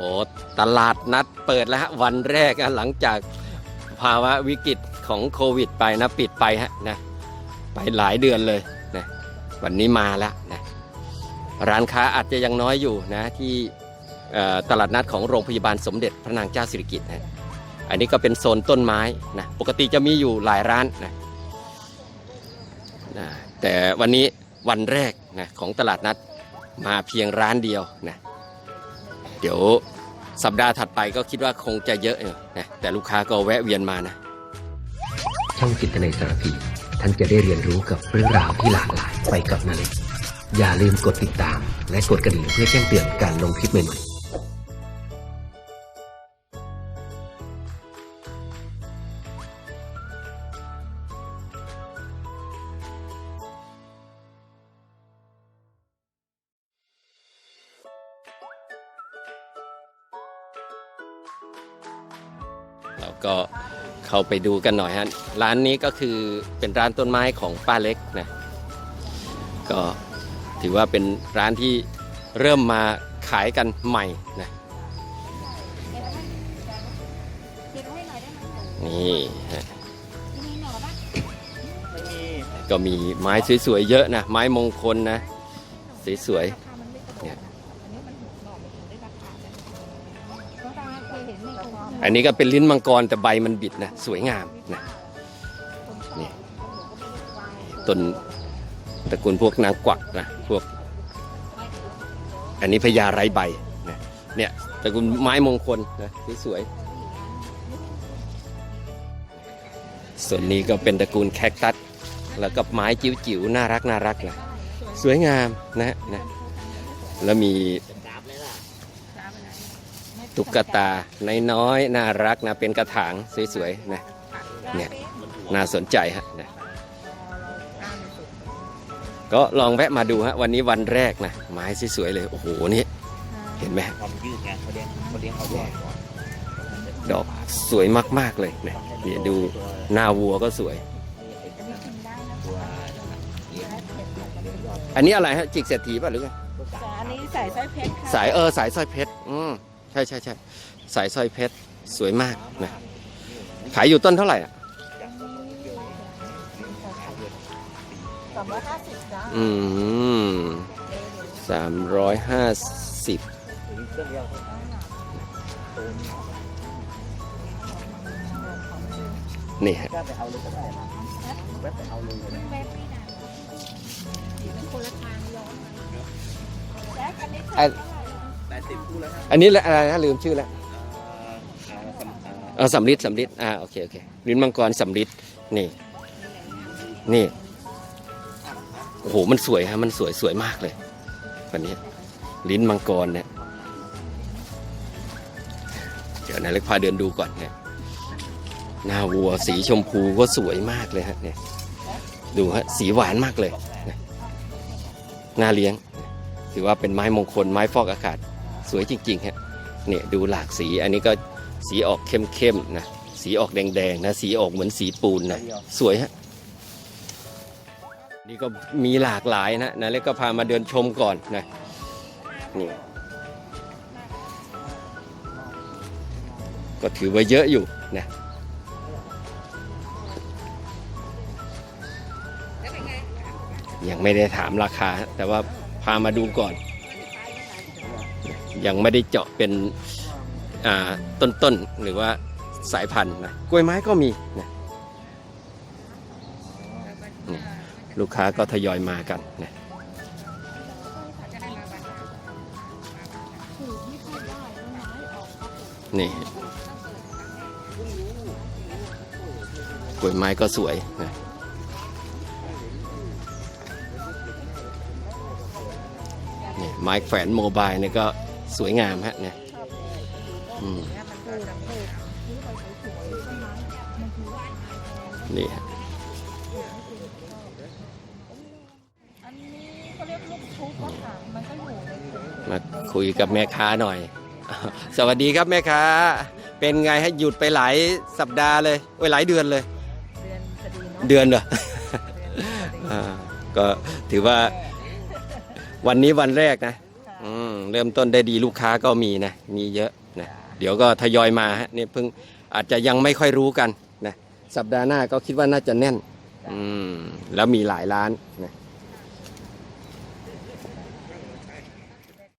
อ้ตลาดนัดเปิดแล้วฮะวันแรกอะหลังจากภาวะวิกฤตของโควิดไปนะปิดไปฮะนะไปหลายเดือนเลยนะวันนี้มาแล้วนะร้านค้าอาจจะยังน้อยอยู่นะที่ตลาดนัดของโรงพยาบาลสมเด็จพระนางเจ้าสิริกิติ์นะอันนี้ก็เป็นโซนต้นไม้นะปกติจะมีอยู่หลายร้านนะนะแต่วันนี้วันแรกนะของตลาดนัดมาเพียงร้านเดียวนะเดี๋ยว สัปดาห์ถัดไปก็คิดว่าคงจะเยอะอยู่นะแต่ลูกค้าก็แวะเวียนมานะ ช่องจิตในสารพีท่านจะได้เรียนรู้กับเรื่องราวที่หลากหลายไปกับนาเล็กอย่าลืมกดติดตาม และกดกระดิ่งเพื่อแจ้งเตือนการลงคลิปใหม่ๆ เราก็เข้าไปดูกันหน่อยฮะร้านนี้ก็คือเป็นร้านต้นไม้ของป้าเล็กนะก็ถือว่าเป็นร้านที่เริ่มมาขายกันใหม่นะนี่ฮะก็มีไม้สวยๆเยอะนะไม้มงคลนะสวยๆ อันนี้ก็เป็นลิ้นมังกรแต่ใบมันบิดนะสวยงามนะนี่ต้นตระกูลพวกนางกวักนะพวก อันนี้พญาไรใบนะเนี่ยตระกูลไม้มงคลนะสวยๆส่วนนี้ก็เป็นตระกูลแคคตัสแล้วก็ไม้จิ๋วๆน่ารักน่ารักนะสวยงามนะนะแล้วมี ตุ๊กตาน้อยๆน่ารักนะเป็นกระถางสวยๆนะเนี่ยน่าสนใจฮะนะก็ลองแวะมาดูฮะวันนี้วันแรกนะไม้สวยๆเลยโอ้โหนี่เห็นไหมฮะความยืดไงเขาเลี้ยงเขาเลี้ยงเขาแยกดอกสวยมากๆเลยนะเนี่ยดูหน้าวัวก็สวยตัวอันนี้อะไรฮะจิกเศรษฐีป่ะหรือไงอันนี้ใส่สร้อยเพชรค่ะสายเออสายสร้อยเพชรอืม ใช่ใช่ใช่สายสร้อยเพชรสวยมากนะขายอยู่ต้นเท่าไหร่อะสามร้อยห้าสิบจ้าอืมสามร้อยห้าสิบเครื่องเดียวตัวนี้นี่ฮะก็ไปเอ อันนี้อะไรนะลืมชื่อแล้วสำอ่าเออสำลิดสำลิดอ่าโอเคโอเคลิ้นมังกรสำลิดนี่ นี่โอ้โหมันสวยฮะมันสวยสวยมากเลยวันนี้ ลิ้นมังกรเนี่ยเดี๋ยวนายเล็กพาเดินดูก่อนเนี่ยหน้าวัวสีชมพูก็สวยมากเลยฮะเนี่ยดูฮะสีหวานมากเลยนะน่าเลี้ยง ถือว่าเป็นไม้มงคลไม้ฟอกอากาศ สวยจริงๆฮะเนี่ยดูหลากสีอันนี้ก็สีออกเข้มๆนะสีออกแดงๆนะสีออกเหมือนสีปูนนะสวยฮะนี่ก็มีหลากหลายนะนะเล็กก็พามาเดินชมก่อนนะนี่ก็ถือว่าเยอะอยู่นะยังไม่ได้ถามราคา แต่ว่าพามาดูก่อน ยังไม่ได้เจาะเป็นต้นๆหรือว่าสายพันธุ์นะกล้วยไม้ก็มีนะลูกค้าก็ทยอยมากันนะนี่กล้วยไม้ก็สวยนะนี่ไม้แขวนโมบายนี่ก็ สวยงามฮะเนี่ยอืมนี่ฮะอันนี้เขาเรียกลูกชุบอะค่ะมันก็อยู่ในถุงมาคุยกับแม่ค้าหน่อย สวัสดีครับแม่ค้า เป็นไงให้หยุดไปหลายสัปดาห์เลยโอ้ยหลายเดือนเลย เดือนพอดีเนาะเดือนเหรอเดือนพอดีอ่าก็ถือว่าวันนี้วันแรกนะอืม เริ่มต้นได้ดีลูกค้าก็มีนะมีเยอะนะเดี๋ยวก็ทยอยมาฮะนี่เพิ่งอาจจะยังไม่ค่อยรู้กันนะสัปดาห์หน้าก็คิดว่าน่าจะแน่นอืมแล้วมีหลายร้านนะ